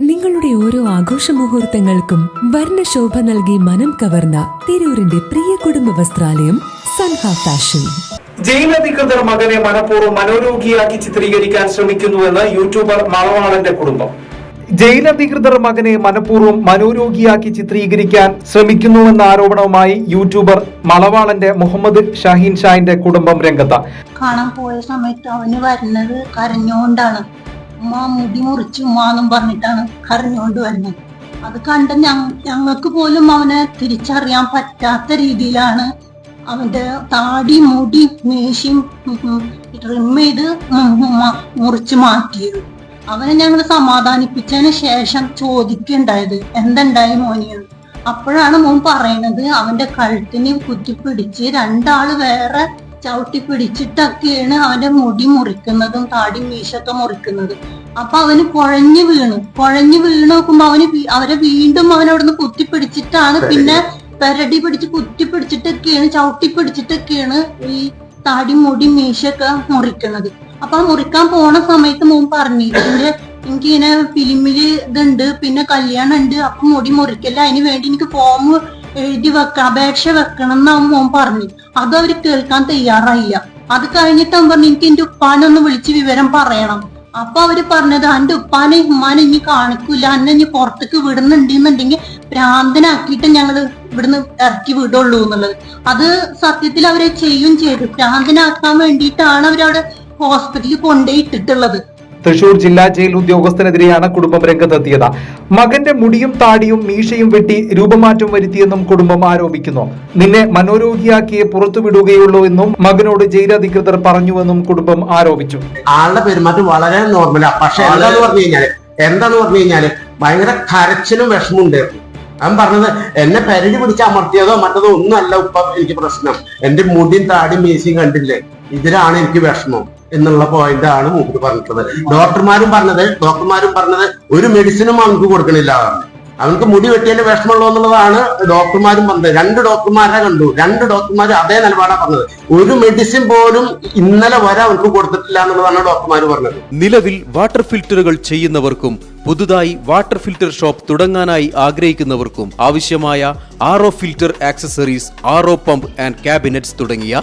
നിങ്ങളുടെ ഓരോ ആഘോഷ മുഹൂർത്തങ്ങൾക്കും വർണശോഭ നൽകി മനം കവർന്ന തിരൂരിന്റെ പ്രിയ കുടുംബ വസ്ത്രാലയം സൻഹ ഫാഷൻ ജയിൽ അധികൃതർ മകനെ മനഃപൂർവം മനോരോഗിയാക്കി ചിത്രീകരിക്കാൻ ശ്രമിക്കുന്നുവെന്ന് യൂട്യൂബർ മലവാളന്റെ കുടുംബം. ജയിൽ അധികൃതർ മകനെ മനഃപൂർവം മനോരോഗിയാക്കി ചിത്രീകരിക്കാൻ ശ്രമിക്കുന്നുവെന്ന ആരോപണവുമായി യൂട്യൂബർ മലവാളന്റെ മുഹമ്മദ് ഷാഹിൻ ഷാഹിന്റെ കുടുംബം രംഗത്ത്. കാണാൻ പോയ സമയത്ത് അവന് വരുന്നത് കരഞ്ഞോണ്ടാണ് ഉമ്മ മുടി മുറിച്ച് ഉമ്മാന്നും പറഞ്ഞിട്ടാണ് കരഞ്ഞുകൊണ്ട് വരുന്നത്. അത് കണ്ട ഞങ്ങൾക്ക് പോലും അവനെ തിരിച്ചറിയാൻ പറ്റാത്ത രീതിയിലാണ് അവന്റെ താടി മുടി മീശയും ട്രിം ചെയ്ത് മുറിച്ച് മാറ്റിയത്. അവനെ ഞങ്ങൾ സമാധാനിപ്പിച്ചതിന് ശേഷം ചോദിക്കുണ്ടായത് എന്തുണ്ടായി മോനിയെന്ന് അപ്പോഴാണ് മോൻ പറയണത് അവന്റെ കഴുത്തിന് കുത്തിപ്പിടിച്ച് രണ്ടാൾ വേറെ ചവിട്ടി പിടിച്ചിട്ടൊക്കെയാണ് അവന്റെ മുടി മുറിക്കുന്നതും താടി മീശൊക്കെ മുറിക്കുന്നതും. അപ്പൊ അവന് കുഴഞ്ഞു വീണു. കുഴഞ്ഞു വീണു നോക്കുമ്പോ അവന് അവരെ വീണ്ടും അവനവിടുന്ന് കുത്തി കുത്തിപ്പിടിച്ചിട്ടാണ് പിന്നെ പെരടി പിടിച്ച് കുത്തിപ്പിടിച്ചിട്ടൊക്കെയാണ് ചവിട്ടി പിടിച്ചിട്ടൊക്കെയാണ് ഈ താടി മുടി മീശൊക്കെ മുറിക്കുന്നത്. അപ്പൊ മുറിക്കാൻ പോണ സമയത്ത് മോൻ പറഞ്ഞു ഇതിന്റെ എനിക്ക് ഇങ്ങനെ ഫിലിമിൽ ഇതുണ്ട് പിന്നെ കല്യാണം ഉണ്ട് അപ്പൊ മുടി മുറിക്കല്ല അതിന് വേണ്ടി എനിക്ക് ഫോം എഴുതി വെക്കണം അപേക്ഷ വെക്കണം എന്നാവും മോൻ പറഞ്ഞു. അത് അവർ കേൾക്കാൻ തയ്യാറായില്ല. അത് കഴിഞ്ഞിട്ട് അവൻ പറഞ്ഞു എനിക്ക് എന്റെ ഉപ്പാനെ ഒന്ന് വിളിച്ച് വിവരം പറയണം. അപ്പൊ അവർ പറഞ്ഞത് എന്റെ ഉപ്പാനെ ഉമ്മാനെ ഇനി കാണിക്കൂല. എന്നെ ഇനി പുറത്തേക്ക് വിടുന്നുണ്ട് എന്നുണ്ടെങ്കിൽ ഭ്രാന്തനാക്കിയിട്ട് ഞങ്ങൾ ഇവിടുന്ന് ഇറക്കി വിടുള്ളൂ എന്നുള്ളത്. അത് സത്യത്തിൽ അവരെ ചെയ്യും ചെയ്തു. ഭ്രാന്തനാക്കാൻ വേണ്ടിയിട്ടാണ് അവരവിടെ ഹോസ്പിറ്റലിൽ കൊണ്ടുപോയി ഇട്ടിട്ടുള്ളത്. തൃശൂർ ജില്ലാ ജയിൽ ഉദ്യോഗസ്ഥനെതിരെയാണ് കുടുംബം രംഗത്തെത്തിയത്. മകന്റെ മുടിയും താടിയും മീശയും വെട്ടി രൂപമാറ്റം വരുത്തിയെന്നും കുടുംബം ആരോപിക്കുന്നു. നിന്നെ മനോരോഗിയാക്കിയേ പുറത്തുവിടുകയുള്ളൂ എന്നും മകനോട് ജയിൽ അധികൃതർ പറഞ്ഞുവെന്നും കുടുംബം ആരോപിച്ചു. ആളുടെ പെരുമാറ്റം വളരെ നോർമലാ പക്ഷെ എന്താന്ന് പറഞ്ഞു കഴിഞ്ഞാൽ എന്താന്ന് പറഞ്ഞു കഴിഞ്ഞാൽ ഭയങ്കര കരച്ചിലും വിഷമുണ്ട് അവൻ പറഞ്ഞത് എന്നെ പെരടി പിടിച്ച് അമർത്തിയതോ മറ്റതോ ഒന്നും അല്ല ഉപ്പ എനിക്ക് പ്രശ്നം. എന്റെ മുടിയും താടിയും മീശയും കണ്ടില്ലേ? ഇതിലാണ് എനിക്ക് വിഷമം. എന്നുള്ള പോയിന്റ് ആണ് മൂപ്പര് പറഞ്ഞിട്ടുള്ളത്. ഡോക്ടർമാരും പറഞ്ഞത് ഡോക്ടർമാരും പറഞ്ഞത് ഒരു മെഡിസിനും അവൻക്ക് കൊടുക്കണില്ല. അവൻക്ക് മുടി വെട്ടിയതിന്റെ വിഷമമുള്ളൂ എന്നുള്ളതാണ് ഡോക്ടർമാരും പറഞ്ഞത്. രണ്ട് ഡോക്ടർമാരെ കണ്ടു. രണ്ട് ഡോക്ടർമാർ അതേ നിലപാടാണ് പറഞ്ഞത്. ഒരു മെഡിസിൻ പോലും ഇന്നലെ വരെ അവർക്ക് കൊടുത്തിട്ടില്ല എന്നുള്ളതാണ് ഡോക്ടർമാർ പറഞ്ഞത്. നിലവിൽ വാട്ടർ ഫിൽറ്ററുകൾ ചെയ്യുന്നവർക്കും പുതുതായി വാട്ടർ ഫിൽറ്റർ ഷോപ്പ് തുടങ്ങാനായി ആഗ്രഹിക്കുന്നവർക്കും ആവശ്യമായ R filter accessories R pump and cabinets തുടങ്ങിയ